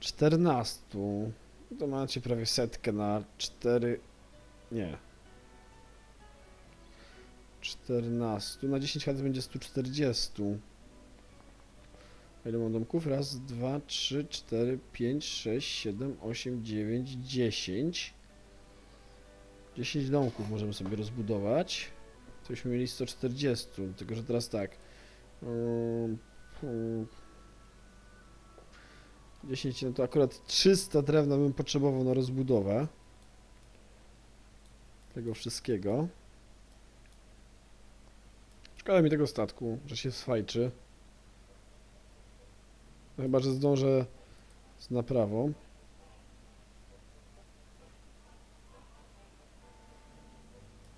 14. To macie prawie setkę na 4. Nie. 14. Na 10 chat będzie 140. A Ile mam domków? Raz, dwa, trzy, cztery, pięć, sześć, siedem, osiem, dziewięć, dziesięć. 10 domków możemy sobie rozbudować. To byśmy mieli 140, tylko że teraz tak. Ym, ym, 10, no to akurat 300 drewna bym potrzebował na rozbudowę. Tego wszystkiego. Szkoda mi tego statku, że się sfajczy. No chyba, że zdążę z naprawą.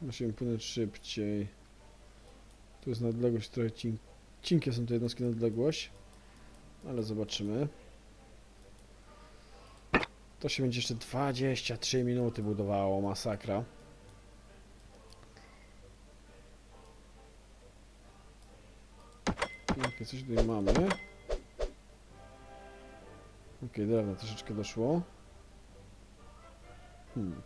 Musimy płynąć szybciej. Tu jest nadległość trochę cin cinkie są te jednostki na odległość. Ale zobaczymy. To się będzie jeszcze 23 minuty budowało, masakra. Jakie coś tutaj mamy. Okej, drewno troszeczkę doszło. Hmm.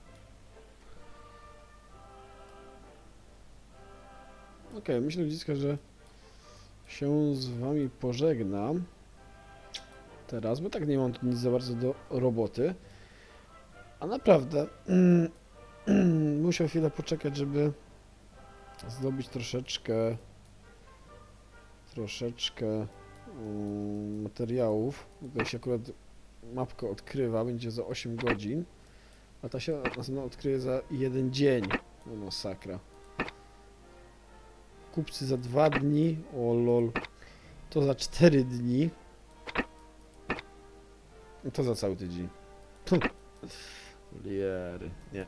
Okej, myślę ludziska, że się z wami pożegnam. Teraz, bo tak nie mam tu nic za bardzo do roboty. A naprawdę musiał chwilę poczekać, żeby zdobyć troszeczkę troszeczkę mm, materiałów. Tutaj się akurat mapka odkrywa, będzie za 8 godzin, a ta się odkryje za jeden dzień. No masakra. Kupcy za 2 dni, o lol, to za 4 dni. To za cały tydzień. Liery, nie.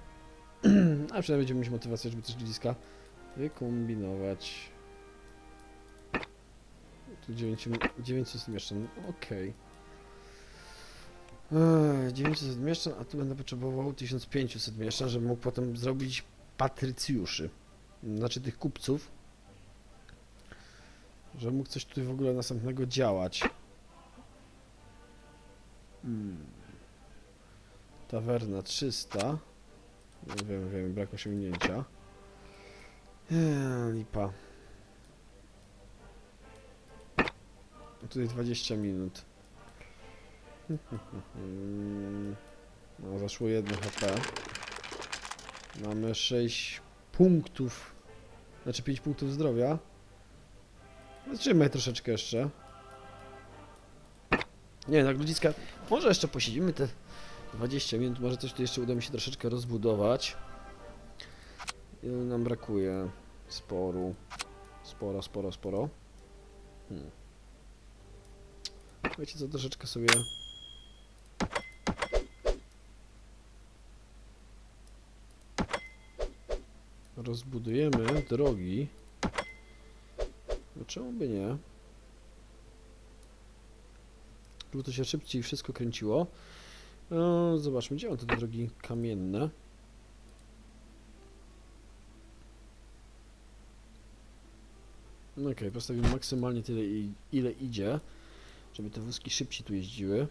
A przynajmniej będziemy mieć motywację, żeby też ludziska wykombinować. Tu 9, 900 mieszczan, okej. Okay. 900 mieszczan, a tu będę potrzebował 1500 mieszczan, żeby mógł potem zrobić patrycjuszy. Znaczy tych kupców. Żeby mógł coś tutaj w ogóle następnego działać. Hmm. Tawerna 300. No wiem, wiem, brak osiągnięcia. Eee, lipa. Tutaj 20 minut. No, zaszło jedno HP. Mamy 6 punktów. Znaczy 5 punktów zdrowia. Zatrzymaj troszeczkę jeszcze. Nie, tak ludziska. Może jeszcze posiedzimy te 20 minut. Może coś tu jeszcze uda mi się troszeczkę rozbudować. Ile nam brakuje? Sporu. Sporo, sporo, sporo. Hmm. Wiecie co, troszeczkę sobie... Rozbudujemy drogi. No czemu by nie? Żeby to się szybciej wszystko kręciło. No, zobaczmy, gdzie mam te drogi kamienne. No okej, postawimy maksymalnie tyle, ile idzie żeby te wózki szybciej tu jeździły.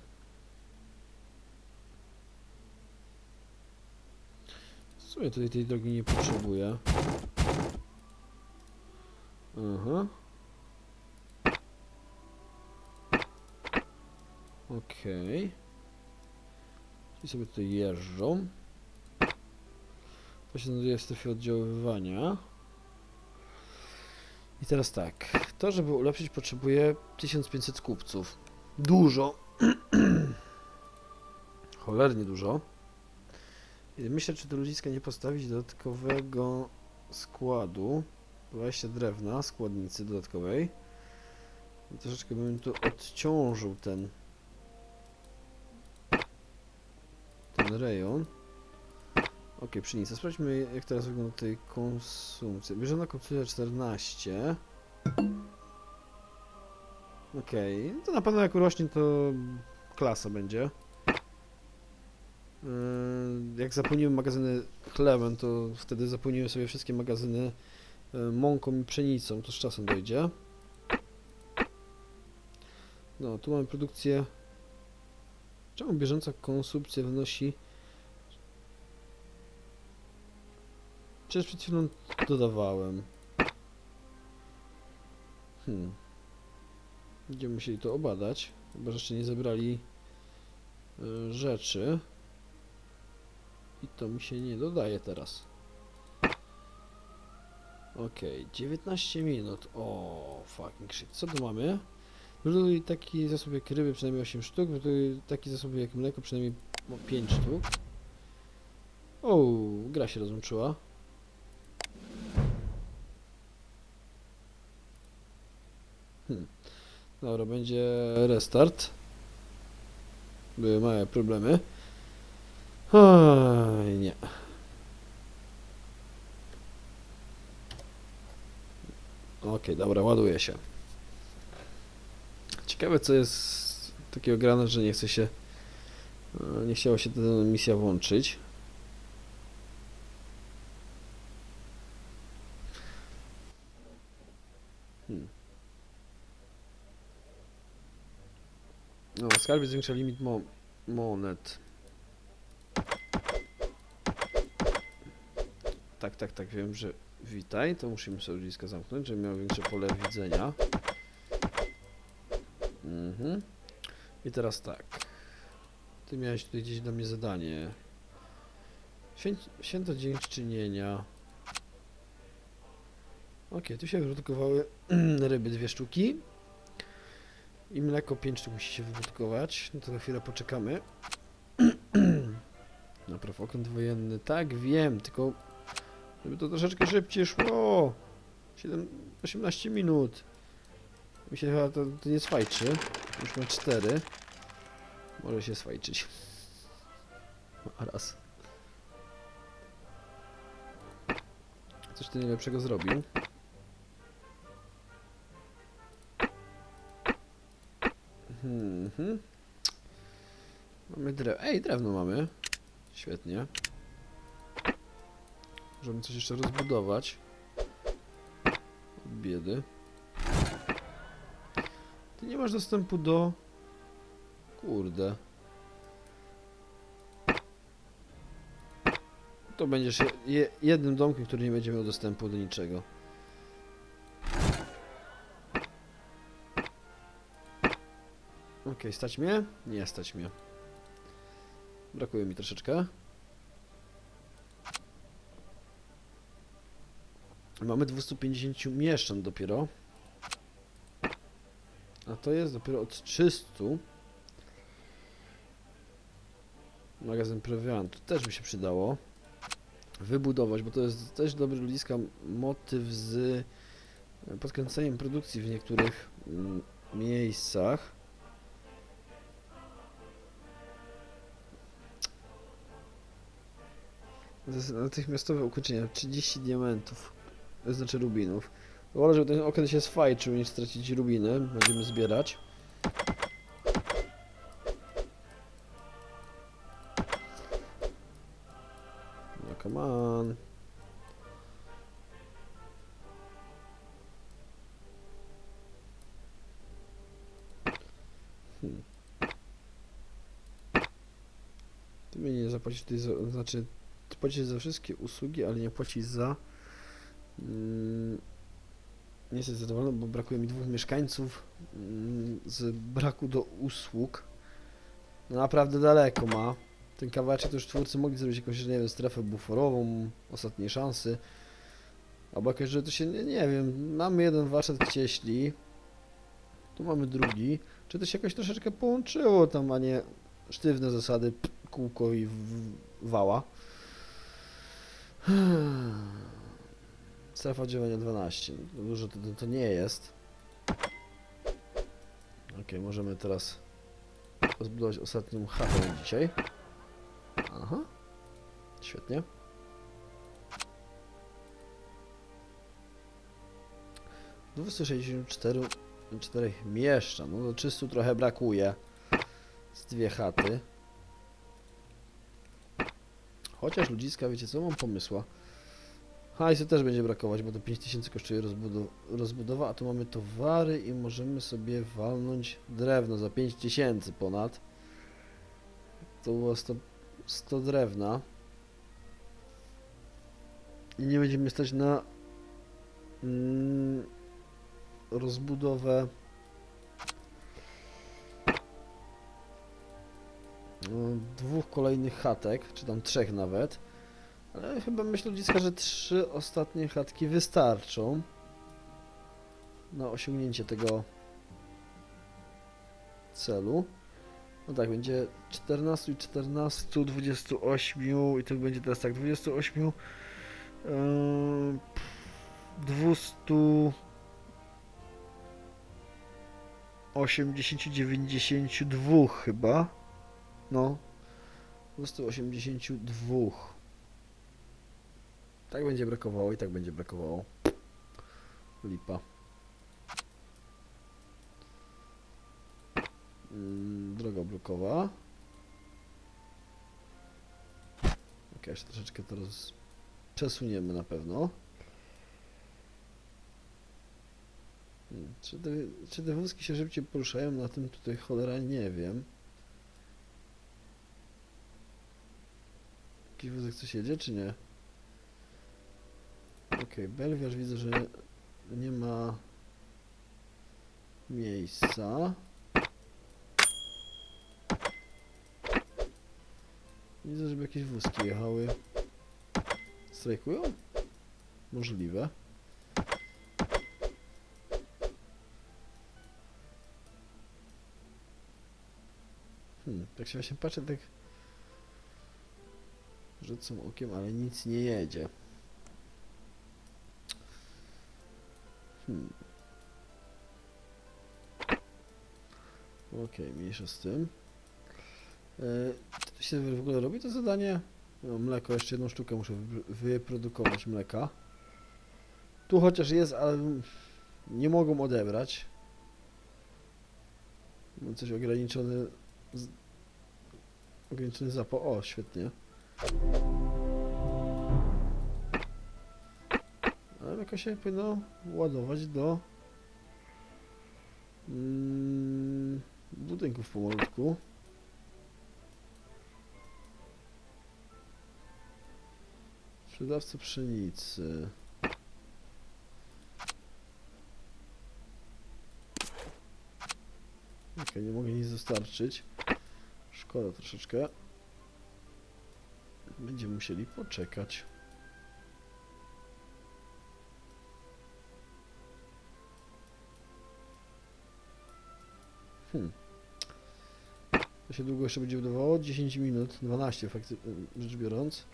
W sumie tutaj tej drogi nie potrzebuję. Aha. Okej. Okay. Ci sobie tutaj jeżdżą. To się znajduje w strefie oddziaływania. I teraz tak. To, żeby ulepszyć, potrzebuję 1500 kupców. Dużo. Cholernie dużo. I myślę, czy do ludziska nie postawić dodatkowego składu. 20 drewna, składnicy dodatkowej. I troszeczkę bym tu odciążył ten ten rejon. Ok, pszenica. Sprawdźmy jak teraz wygląda tutaj konsumpcja. Bieżąca konsumpcja 14. Okej, to na pewno jak urośnie to klasa będzie. Yy, Jak zapełnimy magazyny chlebem, to wtedy zapełnimy sobie wszystkie magazyny yy, mąką i pszenicą, to z czasem dojdzie. No, tu mamy produkcję Czemu bieżąca konsumpcja wynosi... Przecież przed chwilą dodawałem. Hmm. Będziemy musieli to obadać, bo jeszcze nie zebrali y, rzeczy. I to mi się nie dodaje teraz. Okej, 19 minut. O, fucking shit. Co tu mamy? Wydobyj taki zasób jak ryby przynajmniej 8 sztuk, wydobyj taki zasób jak mleko przynajmniej no, 5 sztuk. O, gra się rozłączyła. Hmm. Dobra, będzie restart. Były małe problemy. Oj, nie. Okej, dobra, ładuje się. Ciekawe co jest takiego grane, że nie chce się e, nie chciało się ta misja włączyć. Hmm. No, skarbie zwiększa limit mo monet. Tak, tak, tak, wiem, że witaj, to musimy sobie blisko zamknąć, żeby miał większe pole widzenia. Mhm. I teraz tak. Ty miałeś tutaj gdzieś dla mnie zadanie. Święto dziękczynienia. Okej, tu się wyprodukowały ryby dwie sztuki. I mleko 5 sztuk musi się wyprodukować. No to na chwilę poczekamy. Napraw okręt wojenny. Tak, wiem, tylko żeby to troszeczkę szybciej szło. 7, 18 minut. Mi się chyba to, to nie swajczy. Już mam 4. Może się swajczyć. A raz. Coś ty najlepszego zrobił. Mhm. Mamy drewno. Ej, drewno mamy. Świetnie. Możemy coś jeszcze rozbudować. Od biedy. Nie masz dostępu do... Kurde. To będziesz je, je, jednym domkiem, który nie będzie miał dostępu do niczego. Okej, stać mnie? Nie stać mnie. Brakuje mi troszeczkę. Mamy 250 mieszczan dopiero. A to jest dopiero od 300. Magazyn prowiantu też by się przydało wybudować, bo to jest też dobry ludziska motyw z podkręceniem produkcji w niektórych mm, miejscach. Natychmiastowe ukończenie 30 diamentów, to znaczy rubinów. Wolę, żeby ten okres się sfajczył niż stracić rubiny. Będziemy zbierać. No come on. Hmm. Ty mnie nie zapłacisz tutaj za, znaczy ty za wszystkie usługi, ale nie płacisz za mm, nie jestem zadowolony, bo brakuje mi dwóch mieszkańców mm, z braku do usług. No naprawdę daleko ma. Ten kawałeczek to już twórcy mogli zrobić jakąś, nie wiem, strefę buforową, ostatniej szansy. Albo jakoś, że to się, nie, nie wiem, mamy jeden warsztat cieśli. Tu mamy drugi. Czy to się jakoś troszeczkę połączyło tam, a nie sztywne zasady, kółko i w- wała. Strefa działania 12. Dużo to, to nie jest. Ok, możemy teraz zbudować ostatnią chatę dzisiaj. Aha. Świetnie. Sześćdziesiąt cztery czterech mieszczan. No do 300 trochę brakuje. Z dwie chaty. Chociaż ludziska, wiecie co, mam pomysła. Hajsu też będzie brakować, bo to 5000 kosztuje rozbudow rozbudowa, a tu mamy towary i możemy sobie walnąć drewno za 5000 ponad. To było 100, 100 drewna. I nie będziemy stać na mm, rozbudowę dwóch kolejnych chatek, czy tam trzech nawet. Ale chyba myślę ludziska, że trzy ostatnie chatki wystarczą na osiągnięcie tego celu. No tak, będzie 14 i 14, 28 i to będzie teraz tak, 28 yy, 200 80, 92 chyba. No. 282. Tak będzie brakowało i tak będzie brakowało. Lipa. Mm, droga blokowa. Ok, jeszcze troszeczkę teraz przesuniemy na pewno. Hmm, Czy te, czy te wózki się szybciej poruszają na tym tutaj cholera nie wiem. Jakiś wózek coś jedzie czy nie? Okej, Belwiarz widzę, że nie ma miejsca. Widzę, żeby jakieś wózki jechały. Strajkują? Możliwe. Hmm, tak się właśnie patrzę, tak rzucam okiem, ale nic nie jedzie. Hmm. Okej, mniejsza z tym. E, Czy to się w ogóle robi to zadanie? No, mleko, jeszcze jedną sztukę muszę wy- wyprodukować mleka. Tu chociaż jest, ale nie mogą odebrać. Mam coś ograniczony... Z... Ograniczony zapał. O, świetnie. Jakoś się powinno ładować do mm, budynków pomalutku. Sprzedawca pszenicy. Okej, nie mogę nic dostarczyć. Szkoda troszeczkę. Będziemy musieli poczekać. Hmm. To się długo jeszcze będzie budowało? 10 minut, 12 faktycznie rzecz biorąc.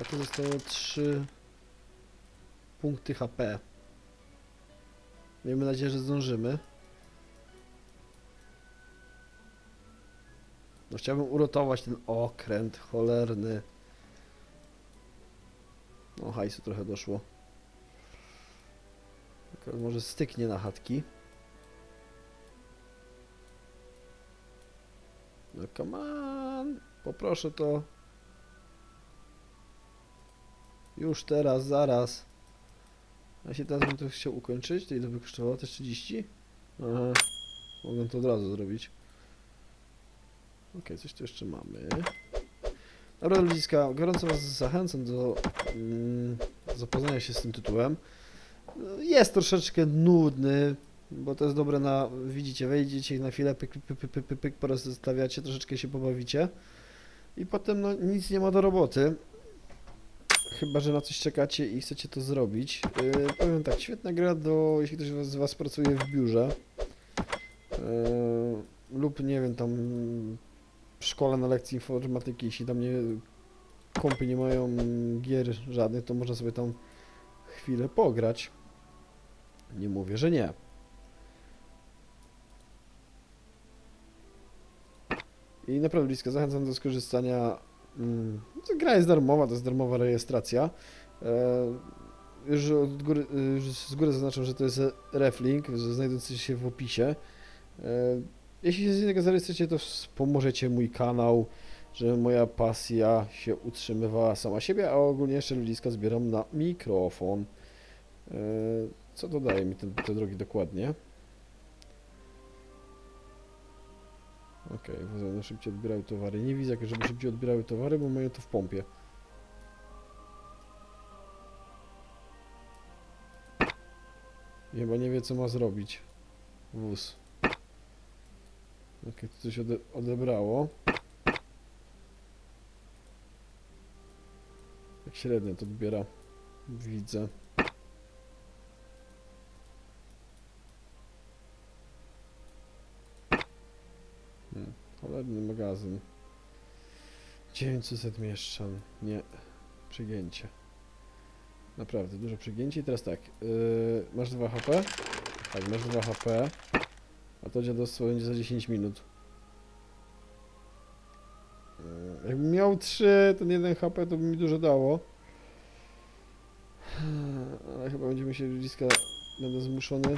A to zostało 3 punkty HP. Miejmy nadzieję, że zdążymy. No chciałbym urotować ten okręt cholerny. No hajsu trochę doszło. Może styknie na chatki. No come on, poproszę to. Już teraz, zaraz. A się teraz bym to chciał ukończyć, to ile by kosztowało? Też 30? Aha, mogę to od razu zrobić. Okej, coś tu jeszcze mamy. Dobra, ludziska, gorąco Was zachęcam do mm, zapoznania się z tym tytułem. Jest troszeczkę nudny, bo to jest dobre na, widzicie, wejdziecie na chwilę, pyk, pyk, pyk, pyk, pyk, pyk porozstawiacie, troszeczkę się pobawicie i potem no, nic nie ma do roboty. Chyba, że na coś czekacie i chcecie to zrobić. Yy, powiem tak, świetna gra do, jeśli ktoś z Was pracuje w biurze yy, lub nie wiem, tam w szkole na lekcji informatyki, jeśli tam nie kompy nie mają gier żadnych, to można sobie tam chwilę pograć. Nie mówię, że nie. I naprawdę blisko zachęcam do skorzystania. Mm, gra jest darmowa, to jest darmowa rejestracja. E, już, od góry, już z góry zaznaczam, że to jest reflink, znajdujący się w opisie. E, jeśli się z niego zarejestrujecie, to pomożecie mój kanał, żeby moja pasja się utrzymywała sama siebie, a ogólnie jeszcze ludziska zbieram na mikrofon. E, Co dodaje mi te, te drogi dokładnie? Okej, okay, one szybciej odbierały towary. Nie widzę, żeby szybciej odbierały towary, bo mają to w pompie. Chyba nie wie, co ma zrobić. Wóz. Okej, tu coś ode odebrało. Jak średnio to odbiera. Widzę. Cholerny magazyn. 900 mieszczan. Nie. Przegięcie. Naprawdę, duże przegięcie. I teraz tak. Yy, masz 2 HP? Tak, masz 2 HP. A to dziadostwo będzie za 10 minut. Yy, jakbym miał 3, ten 1 HP to by mi dużo dało. Ale chyba będziemy się bliska. Będę zmuszony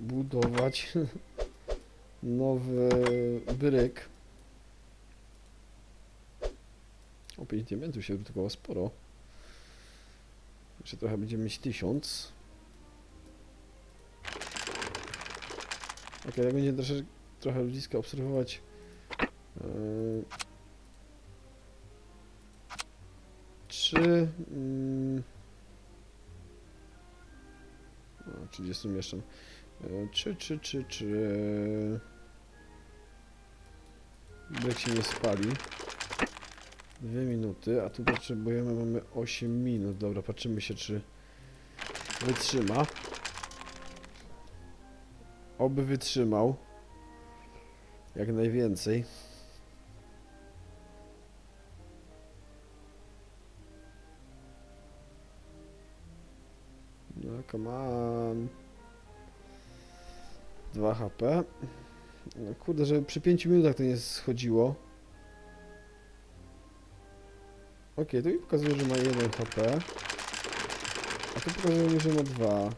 budować nowy bryk. O 5 diamentów się wydawało sporo. Jeszcze trochę będziemy mieć 1000. Ok, jak będzie troszeczkę, trochę blisko obserwować yy, czy mm, o, 30 mieszczan. Yy, Czy, czy, czy, czy Bryk się nie spali. Dwie minuty, a tu potrzebujemy, mamy 8 minut. Dobra, patrzymy się, czy wytrzyma. Oby wytrzymał. Jak najwięcej. No, come on. 2 HP. No, kurde, że przy 5 minutach to nie schodziło. Ok, to mi pokazuje, że ma 1 HP. A tu pokazuje mi, że ma 2.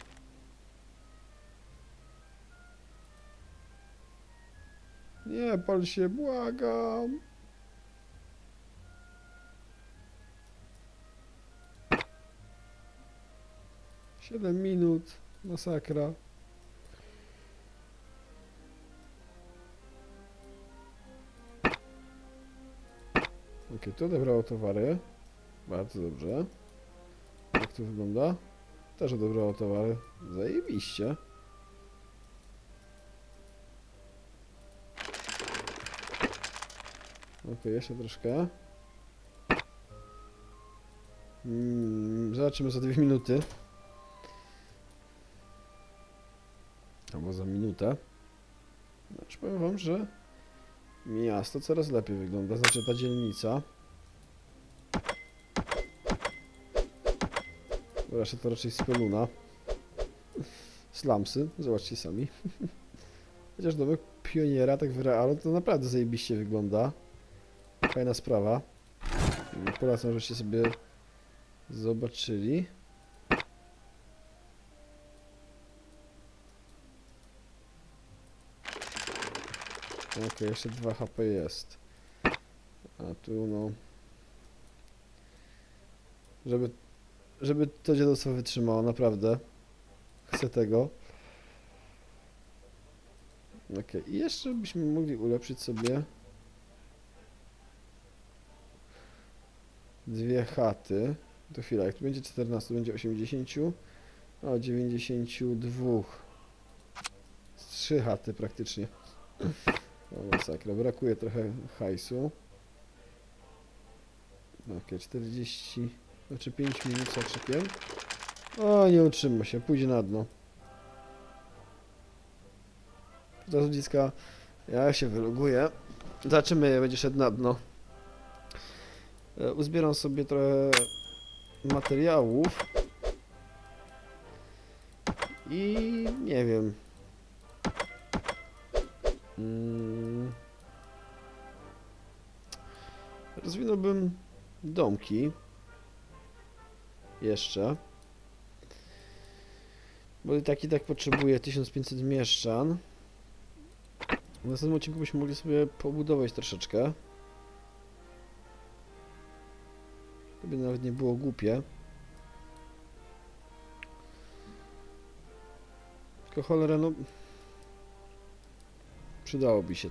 Nie, pal się, błagam. Siedem minut. Masakra. Ok, to odebrało towary. Bardzo dobrze. Jak to wygląda? Też odebrało towary. Zajebiście. Ok, jeszcze troszkę. Mm, zobaczymy za dwie minuty. Albo za minutę. Znaczy powiem wam, że miasto coraz lepiej wygląda. Znaczy ta dzielnica. Zresztą to raczej speluna. Slumsy, zobaczcie sami. Chociaż domek pioniera tak w realu to naprawdę zajebiście wygląda. Fajna sprawa. Polecam, żebyście sobie zobaczyli. Ok, jeszcze 2 HP jest. A tu no... Żeby, żeby to dziadostwo wytrzymało, naprawdę. Chcę tego. Ok, i jeszcze byśmy mogli ulepszyć sobie dwie chaty. To chwila, jak tu będzie 14, to będzie 80, a 92. Z Trzy chaty praktycznie. O, masakra, brakuje trochę hajsu. Ok, 40, znaczy 5 minut z haczykiem. O, nie utrzyma się, pójdzie na dno. Do ludziska, ja się wyloguję. Zobaczymy, będzie szedł na dno. E, Uzbieram sobie trochę materiałów. I nie wiem. Mm. Rozwinąłbym domki. Jeszcze. Bo tak i tak potrzebuję 1500 mieszczan. W następnym odcinku byśmy mogli sobie pobudować troszeczkę. To by nawet nie było głupie. Tylko cholera, no... Przydałoby się